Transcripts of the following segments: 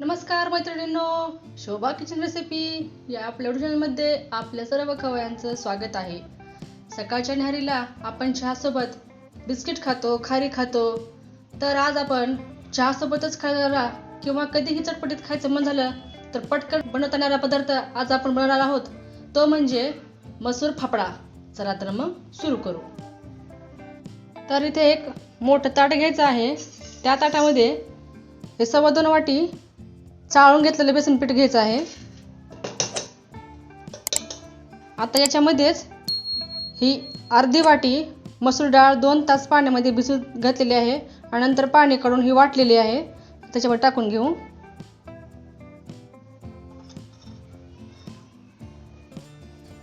नमस्कार मैत्रिणींनो. शोभा kitchen recipe या आपल्या चॅनलमध्ये आपल्या सर्व खवयांचं स्वागत आहे. सकाळच्या न्याहारीला आपण चहासोबत बिस्किट खातो खारी खातो. तर आज आपण चहासोबतच खायला किंवा कधीही चटपटीत खायचं मन झालं तर पटकन बनवता येणारा पदार्थ आज आपण बनवणार आहोत. तो म्हणजे मसूर फाफडा. चला तर मग सुरू करू. तर इथे एक मोठं ताट घ्यायचं आहे. त्या ताटामध्ये हे सव्वा दोन वाटी चाळून घेतलेलं बेसन पीठ घ्यायचं आहे. आता याच्यामध्येच ही अर्धी वाटी मसूर डाळ दोन तास पाण्यामध्ये भिजत घातलेली आहे आणि नंतर पाणी काढून ही वाटलेली आहे. त्याच्यावर टाकून घेऊ.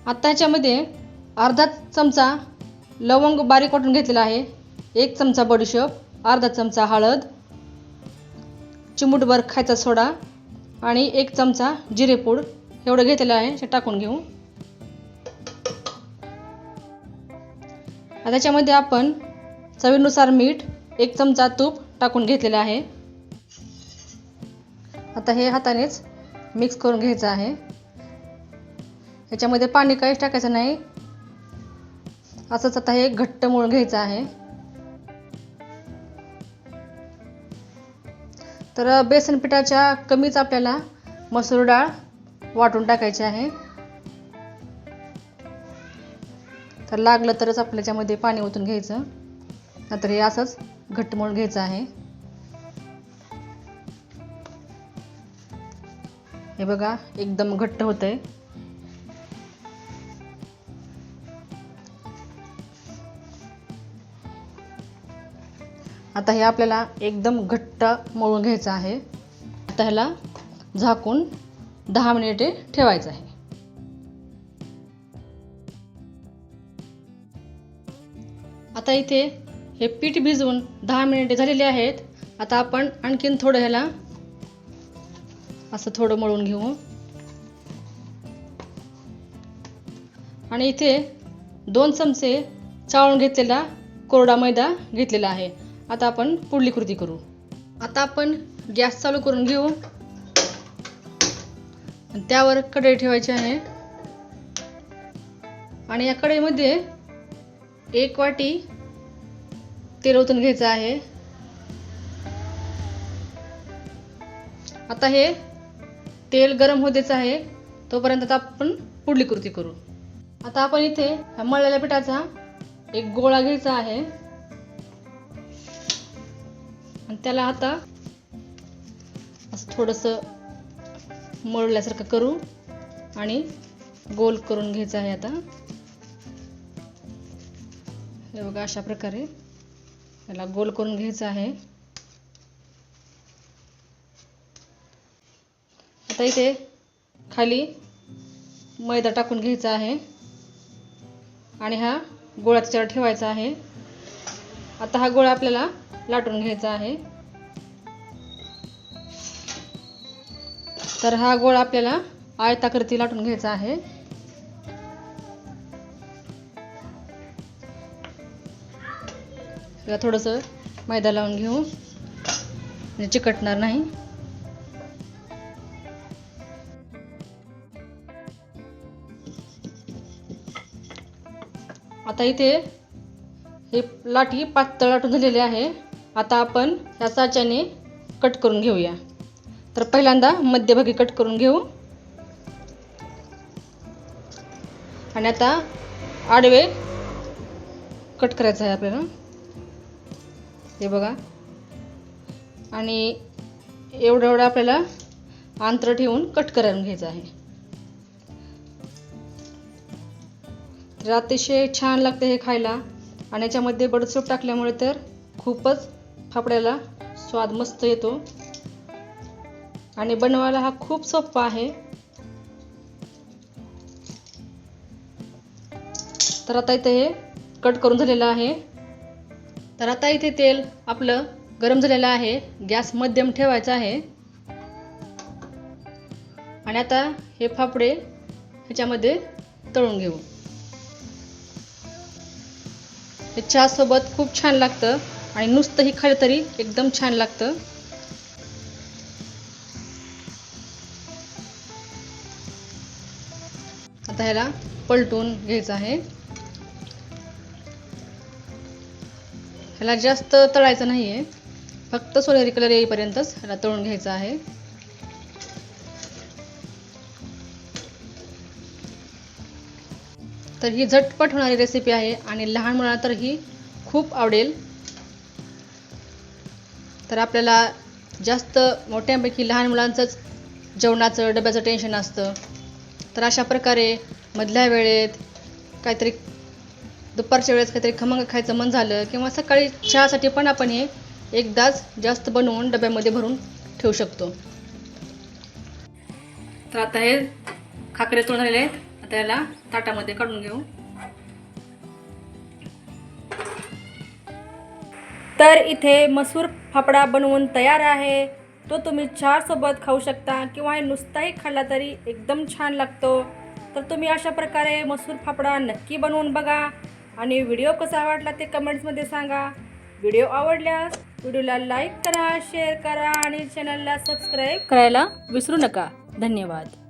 आता ह्याच्यामध्ये अर्धा चमचा लवंग बारीक वाटून घेतलेला आहे. एक चमचा बडीशेप अर्धा चमचा हळद चिमूटभर खायचा सोडा आणि एक चमचा जिरेपूड एवढं घेतलेलं आहे ते टाकून घेऊ. त्याच्यामध्ये आपण चवीनुसार मीठ एक चमचा तूप टाकून घेतलेलं आहे. आता हे हातानेच मिक्स करून घ्यायचं आहे. ह्याच्यामध्ये पाणी काहीच टाकायचं नाही. असंच आता हे घट्ट मूळ घ्यायचं आहे. तर बेसन पिठाच्या कमीच आपल्याला मसूर डाळ वाटून टाकायची आहे. तर लागलं तरच आपल्याच्यामध्ये पाणी ओतून घ्यायचं. नंतर हे असंच घट्ट म्हणून घ्यायचं आहे. हे बघा एकदम घट्ट होतंय. आता हे आपल्याला एकदम घट्ट मळून घ्यायचं आहे. आता ह्याला झाकून दहा मिनिटे ठेवायचं आहे. आता इथे हे पीठ भिजवून दहा मिनिटे झालेले आहेत. आता आपण आणखीन थोडं ह्याला असं थोडं मळून घेऊ. आणि इथे दोन चमचे चाळून घेतलेला कोरडा मैदा घेतलेला आहे. आता आपण पुढली कृती करू. आता आपण गॅस चालू करून घेऊ. आणि त्यावर कढई ठेवायची आहे. आणि या कढईमध्ये एक वाटी तेल ओतून घ्यायचं आहे. आता हे तेल गरम होतेच आहे. तोपर्यंत आता आपण पुढली कृती करू. आता आपण इथे ह्या मळलेल्या पिठाचा एक गोळा घ्यायचा आहे. आणि त्याला आता असं थोडंसं मळल्यासारखं करू आणि गोल करून घ्यायचं आहे आता. हे बघा अशा प्रकारे याला गोल करून घ्यायचं आहे. आता इथे खाली मैदा टाकून घ्यायचा आहे. आणि हा गोळा त्याच्यावर ठेवायचा आहे. आता हा गोळा आपल्याला लाटून घ्यायचा आहे. तर हा गोळा आपल्याला आयताकृती लाटून घ्यायचा आहे. त्याला थोडंसं मैदा लावून घेऊ. म्हणजे चिकटणार नाही. आता इथे हे लाटी पातळ लाटून झालेली आहे. आता आपण ह्या साच्याने कट करून घेऊया. तर पहिल्यांदा मध्यभागी कट करून घेऊ. आणि आता आडवे कट करायचं आहे आपल्याला. हे बघा. आणि एवढं एवढं आपल्याला अंतर ठेवून कट करून घ्यायचं आहे. तर अतिशय छान लागते हे खायला. आणि याच्यामध्ये बडसूप टाकल्यामुळे तर खूपच फाफड्याला स्वाद मस्त येतो. आणि बनवायला हा खूप सोपा आहे. तर आता इथे हे कट करून झालेलं आहे. तर आता इथे तेल आपलं गरम झालेलं आहे. गॅस मध्यम ठेवायचा आहे. आणि आता हे फाफडे ह्याच्यामध्ये तळून घेऊ. हे चहासोबत खूप छान लागतं आणि नुसतंही खाल्लं तरी एकदम छान लागतं. आता ह्याला पलटून घ्यायचं आहे. ह्याला जास्त तळायचं नाही आहे फक्त सोनेरी कलर येईपर्यंतच ह्याला तळून घ्यायचं आहे. तर ही झटपट होणारी रेसिपी आहे आणि लहान मुलांना तर ही खूप आवडेल. तर आपल्याला जास्त मोठ्यांपैकी लहान मुलांचंच जेवणाचं डब्याचं टेन्शन असतं. तर अशा प्रकारे मधल्या वेळेत काहीतरी दुपारच्या वेळेस काहीतरी खमंग खायचं मन झालं किंवा सकाळी चहासाठी पण आपण हे एकदाच जास्त बनवून डब्यामध्ये भरून ठेवू शकतो. तर आता हे खाकरे तोड आहेत. त्याला ताटामध्ये काढून घेऊ. तर इथे मसूर फाफडा बनवून तयार आहे. तो तुम्ही चहासोबत खाऊ शकता किंवा हे नुसताही खाल्ला तरी एकदम छान लागतो. तर तुम्ही अशा प्रकारे मसूर फाफडा नक्की बनवून बघा. आणि व्हिडिओ कसा आवडला ते कमेंट्समध्ये सांगा. व्हिडिओ आवडल्यास व्हिडिओला लाईक करा शेअर करा आणि चॅनलला सबस्क्राईब करायला विसरू नका. धन्यवाद.